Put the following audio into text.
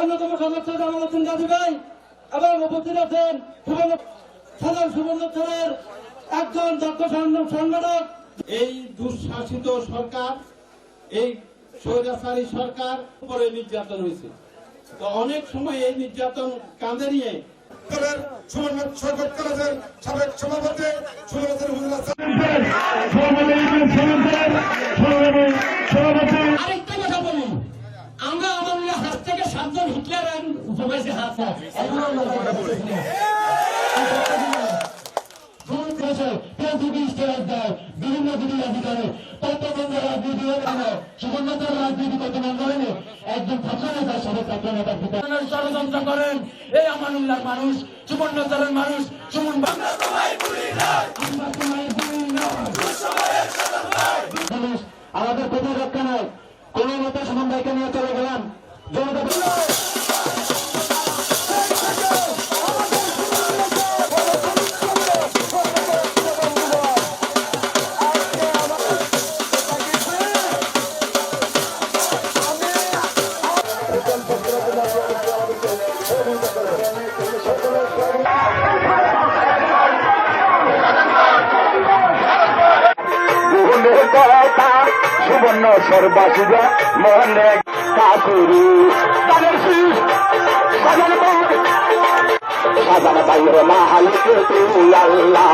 অন্যতম সদস্য জামাল হোসেন গাজী ভাই এবং উপস্থিত আছেন সুবর্ণ সাধারণ সুবর্ণ থানার একজন দক্ষ সংগঠক এই দুঃশাসিত সরকার এই স্বৈরাচারী সরকার উপরে নির্যাতন হয়েছে। তো অনেক সময় এই নির্যাতন কাঁধে নিয়ে দলের সুবর্ণ সৈকত কলেজের সাবেক সভাপতি আরেকটা কথা বলি আমরা আমাদের হাত থেকে সাতজন হিটলার জমাইছে হাত বিভিন্ন দিদি রাজনীতি তত্ত্ববন্ধ রাজনীতি সুবর্ণতার রাজনীতি কত মন্দ হয়নি। একজন ছাত্র নেতা সবে ছাত্র নেতা ষড়যন্ত্র করেন এই আমানুল্লাহ মানুষ সুবর্ণচরের মানুষ সুমন আমরা তোমায় ভুলি না মানুষ আমাদের কোথায় রক্ষা নাই। কোন মতো সুমন ভাইকে নিয়ে চলে গেলাম। জনতা সর্বাসুজা মনে ঠাকুর। তাদের শীষ বাইরে আল্লাহ।